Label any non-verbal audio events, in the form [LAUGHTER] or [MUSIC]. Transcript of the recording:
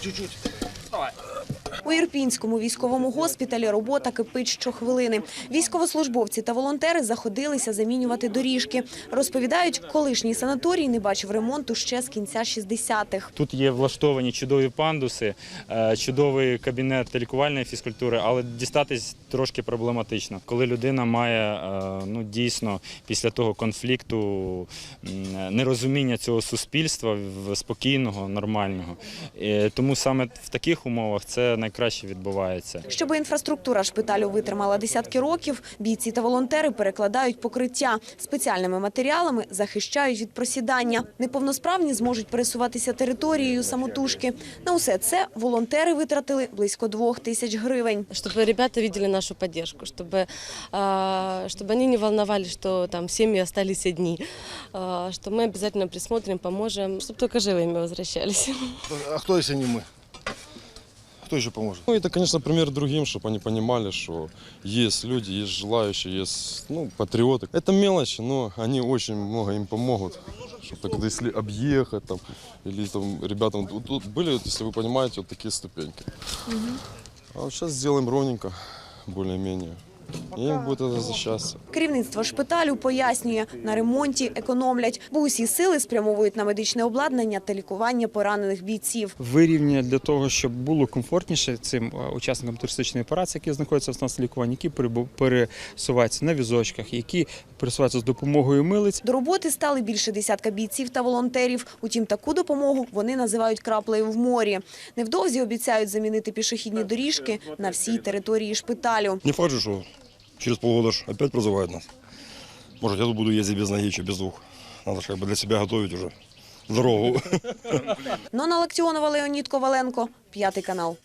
Чуть-чуть. Давай. У Ірпінському військовому госпіталі робота кипить щохвилини. Військовослужбовці та волонтери заходилися замінювати доріжки. Розповідають, колишній санаторій не бачив ремонту ще з кінця 60-х. Тут є влаштовані чудові пандуси, е, чудовий кабінет лікувальної фізкультури, але дістатись трошки проблематично. Коли людина має е, ну, дійсно після того конфлікту нерозуміння цього суспільства спокійного, нормального. Е, Тому саме в таких умовах це найкраще відбувається. Щоб інфраструктура шпиталю витримала десятки років, бійці та волонтери перекладають покриття. Спеціальними матеріалами захищають від просідання. Неповносправні зможуть пересуватися територією самотужки. На усе це волонтери витратили близько двох тисяч гривень. чтобы ребята видели нашу поддержку, чтобы, а, чтобы они не волновались, что там семьи остались одни, а, что мы обязательно присмотрим, поможем, чтобы только живыми возвращались. А кто, если не мы? Кто еще поможет? Ну, это, конечно, пример другим, чтобы они понимали, что есть люди, есть желающие, есть ну, патриоты. Это мелочи, но они очень много им помогут. Чтобы тогда, если объехать там, или там ребятам, вот тут были, вот, если вы понимаете, вот такие ступеньки. А вот сейчас сделаем ровненько, более-менее. И им будет это за счастье. Керівництво шпиталю пояснює, на ремонті економлять, бо усі сили спрямовують на медичне обладнання та лікування поранених бійців. вирівнює для того, щоб було комфортніше цим е, учасникам туристичної операції, які знаходяться в станції лікування, які пересуваються на візочках, які пересуваються з допомогою милиць. До роботи стали більше десятка бійців та волонтерів. Утім, таку допомогу вони називають краплею в морі. Невдовзі обіцяють замінити пішохідні доріжки на всій території шпиталю. Не факт что через полгода ж опять призывают нас. Может, я тут буду ездить без ноги, чи без двух. Надо же как бы для себя готовить уже дорогу. [LAUGHS] Нона Лактіонова, Леонід Коваленко, п'ятий канал.